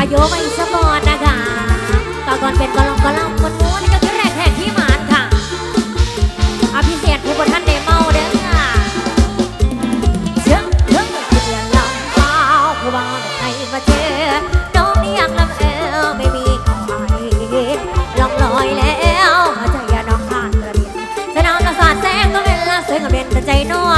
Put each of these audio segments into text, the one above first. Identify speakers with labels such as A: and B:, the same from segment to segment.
A: อายุไม่สมอนนะคะต่อก่อนเป็นกอลองกอลองคนม้วนก็คือแรกแห่ที่มานค่ะอภิเศษผู้บนท่านเดเมาเด้อค่ะเชิงเชิงเดือนลำเท้าผู้บังให้มาเจอน้องนี่ยังลำเอวไม่มีใครลองลอยแล้วใจวใจน้องขาดเรียนสนามละสาดแสงก็เป็นละเสืง
B: ก็เป็นแต่
A: ใจน้อง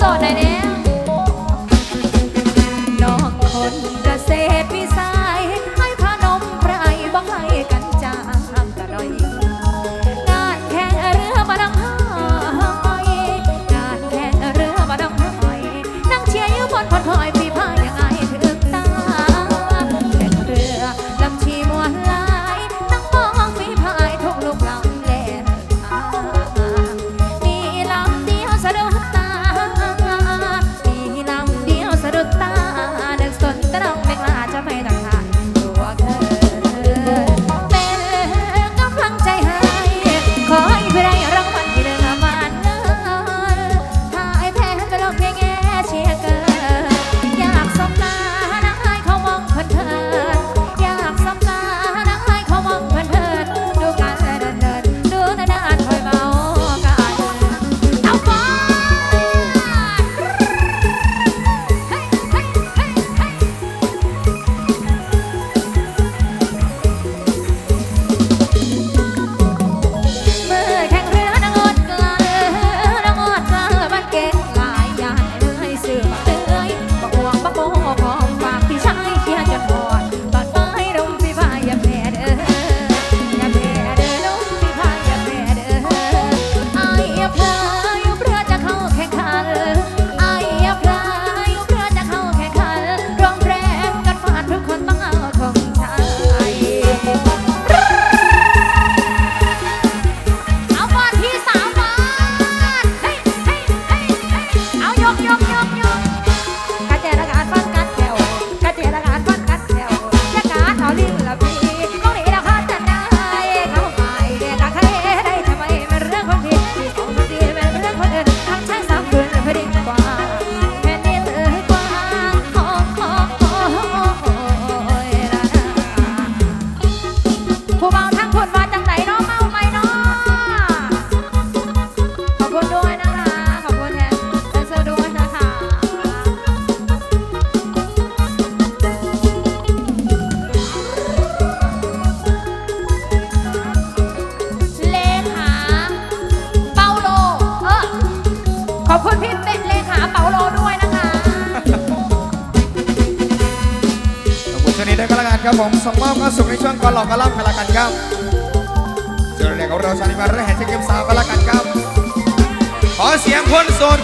A: สด
B: หน่อยเนี่ย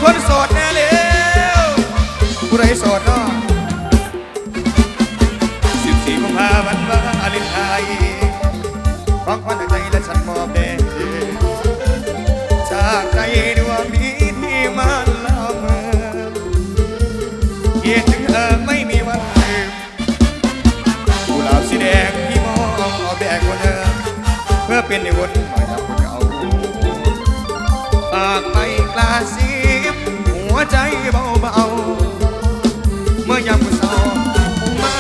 B: ค
C: นโสดแน่เร็วผู้ใดโสดเนาะสิบสี่กุมภาวันธ์วาเลนไทน์ฟังควันใจและฉันมอบแด่จากใจดวงนี้ที่มันละเมอเกียรติถึงเธอไม่มีวันลืมกุหลาบสีแดงที่มองแบกกว่าเดิเพื่อเป็นในวัน ใจเบาเบาเมื่อยามเศร้ามา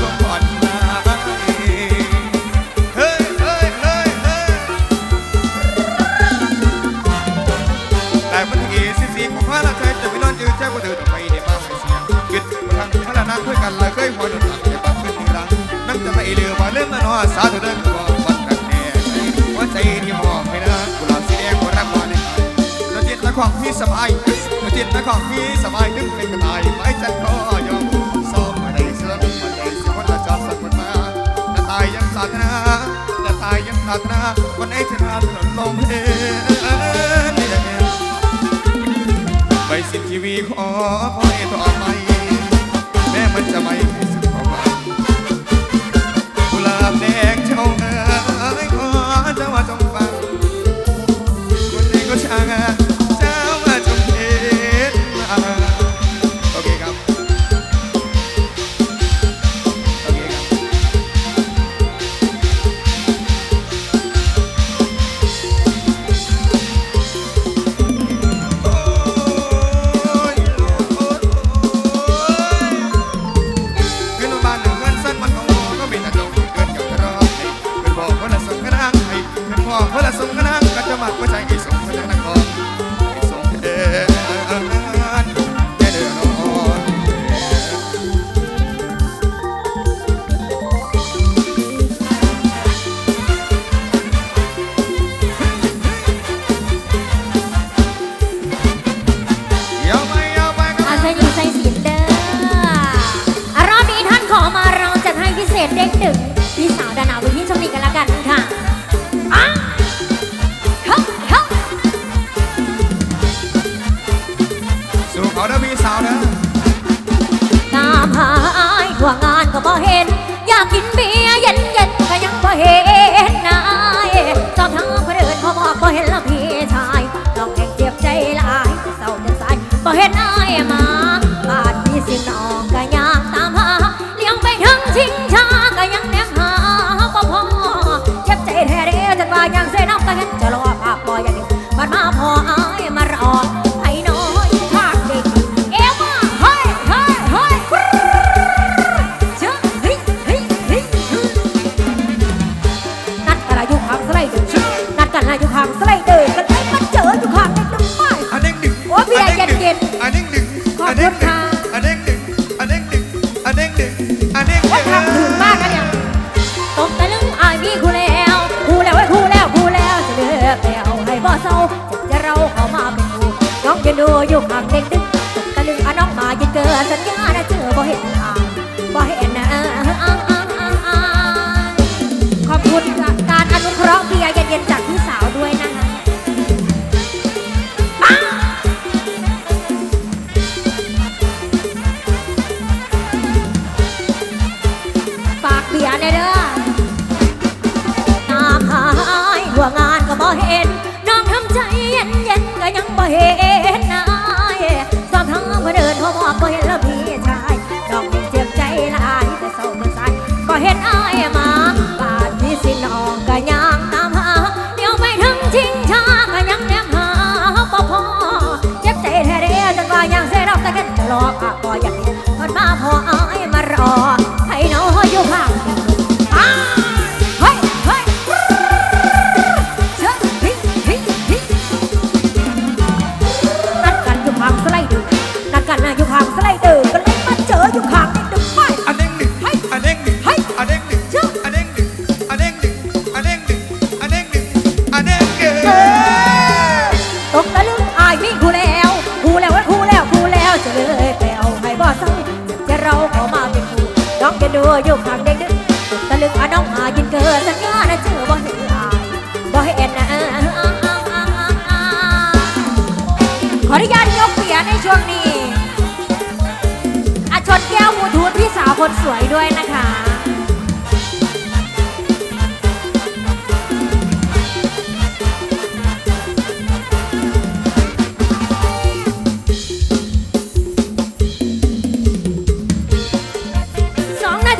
C: ก็ผ่อดมาเฮ้ยเฮ้ยเฮ้ยเฮ้ยแต่พันธีสิสีของพระราชาจะไม่นอนยืนแช่ว่าเธอจะไปในบ้านไปเสียเกิดพลังพระนช่วยกันเลยเคยหัวดนตัหลังในบ้านขึ้นหลังนั่งจะไม่เลือมาเล่นนะเนาะสาธุเด้อคววัดกันแน่วัวใจที่มองไม่นะกุหลาบสีแดงก็รักมาในใจแล้วจิตและความพี่สบาย จิตนะของพี่สบายนึกเป็นกระต่ายไม่ฉันก็ยอมซ้อมมาได้เสื้อมมาได้สิคนละจอบสักคนมากระต่ายยังสาธนาจะตายยังสาธนาวันไหนจะทานถนนลมเพนไปสิ
A: ทีวี
C: ขอพ่อ
A: เอต่อไปแม่มันจะไม่ เด้อตาพายหัวงานก็บ่เห็น น้องทำใจเย็นเย็นก็ยังบ่เห็น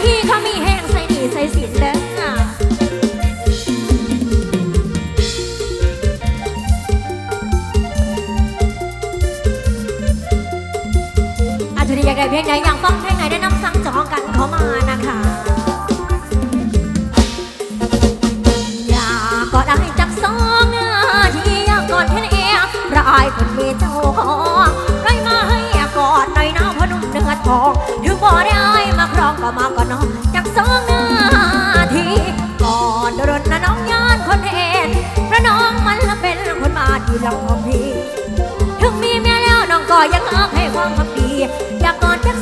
A: ที่เขามีแห้งใส่หนีใส่สินเด้อค่ะอาจจะยากได้เพลงไหนอยากฟังเพลงไหนแน้นำสั่งจองกันเขามานะคะอยากกอดได้จักสองนาที่อยากกอดแค่เอรายคนมีเจ้าของไรมาให้กอดหน่อยนะพนุ่มเนื้อทอง บ่ได้มาครองก็มาก็น้องจากสองนาทีก่อนโดนนะน้องย้อนคนเห็นพระน้องมันละเป็นคนมาที่หลังของพี่ ถึงมีเมียแล้วน้องก็ยังหักให้ความพักดีอยากกอดจาก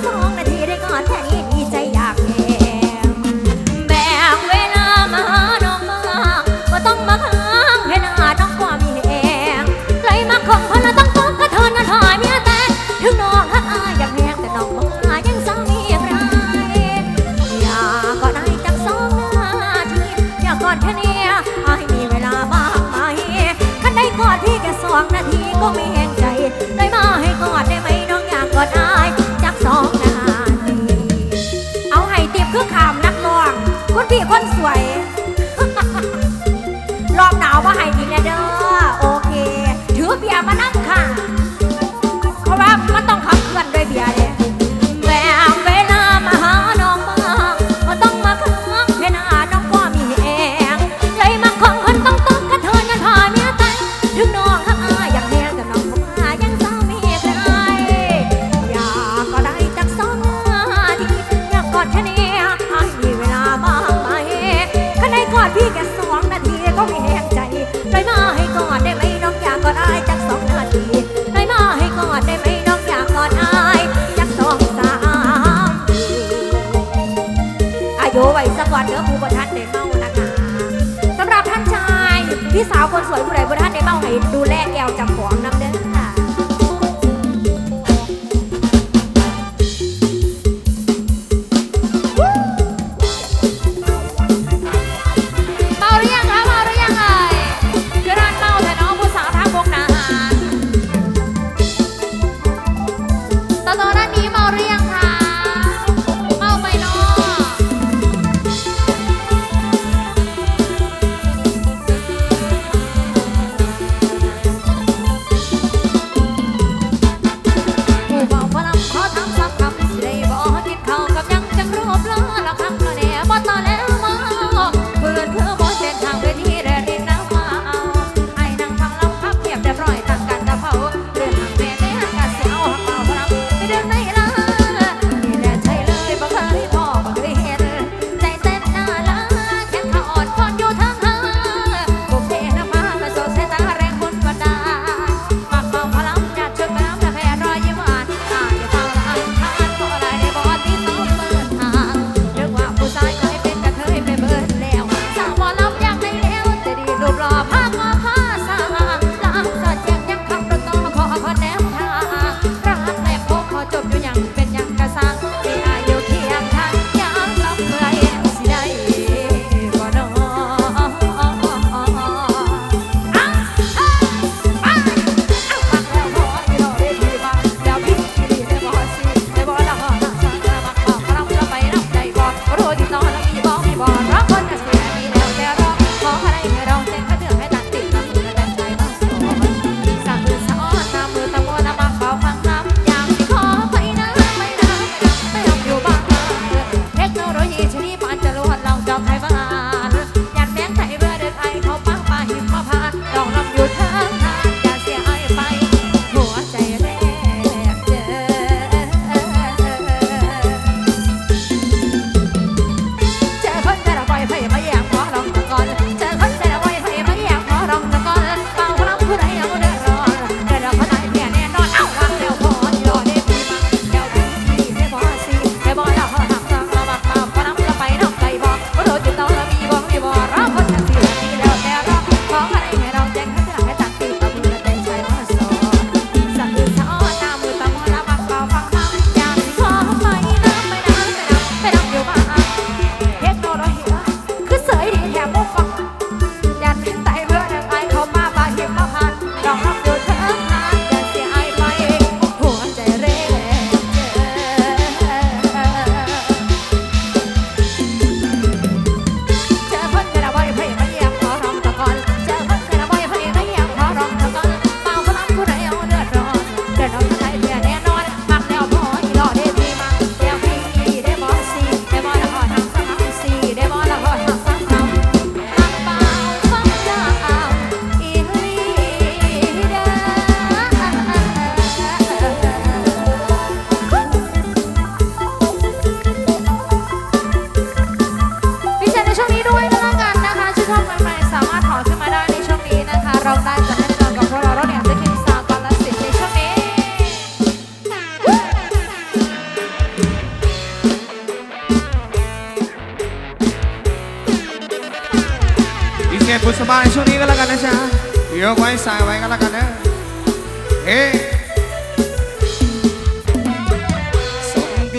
A: 慢慢原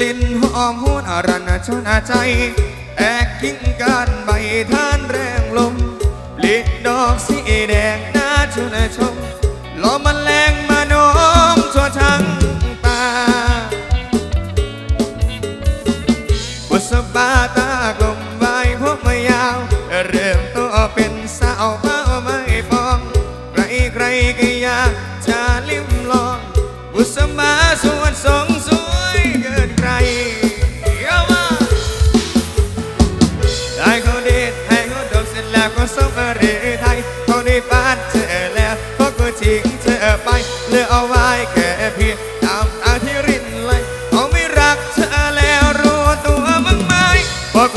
A: ลิ่นหอมหวนอรันชนาใจ
B: แอ
C: กกิ้งกันใบท่านแรงลมลิดอกสีแดงน่าชวนชมลมมันแรงมาโน้มชั่วชัง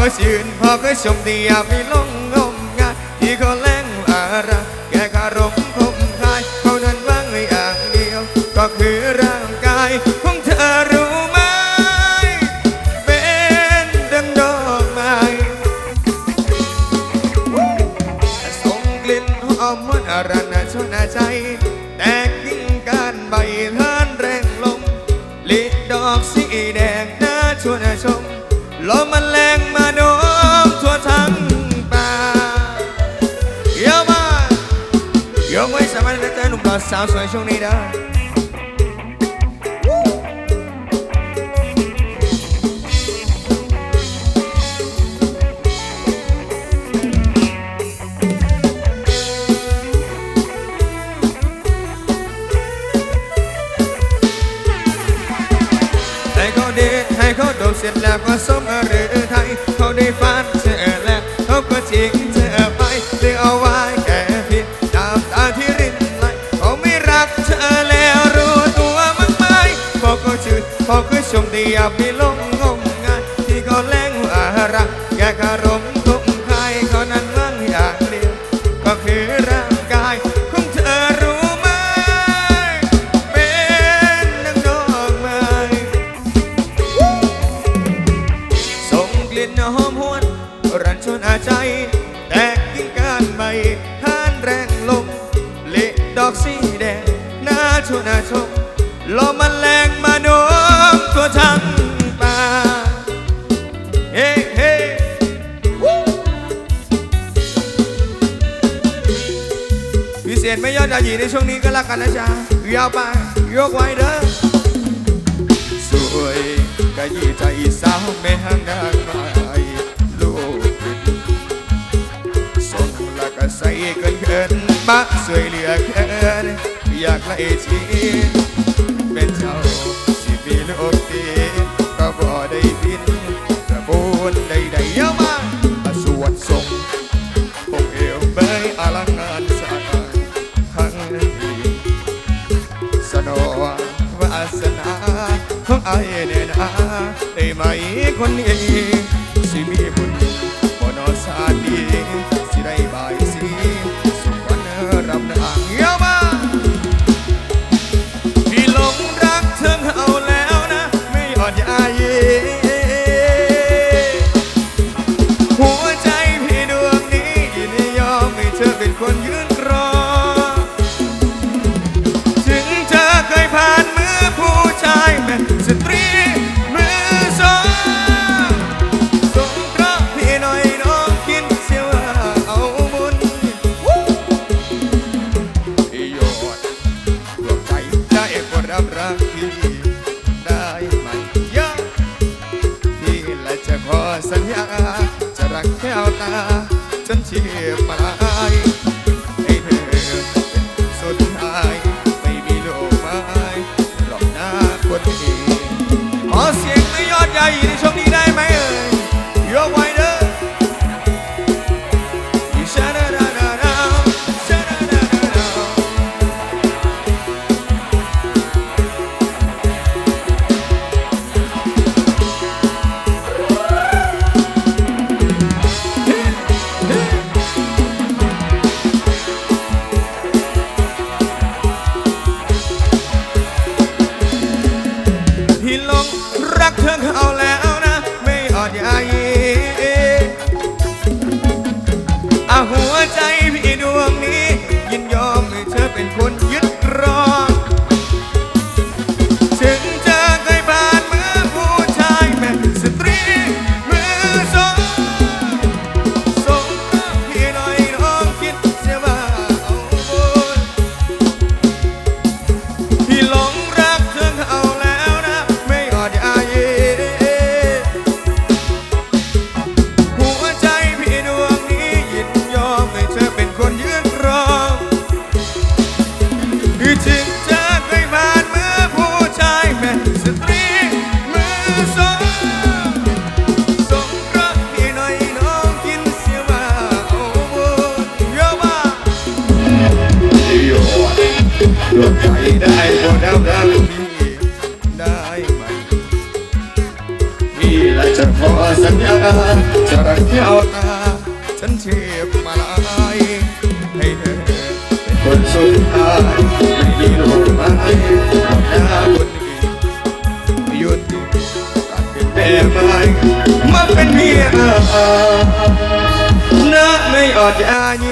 C: 我心里头的上帝呀批三岁兄弟的。 เป็นชาวาสิบีโลกตีก็บ่ได้ดินกระบูนใดๆเยอะมากสวดส่งองเอวไปยอลังการสาหังทีสนอวาสนาของไอ้เนี่ยนะได้ไหมคนนี้ นะไม่อดอายุ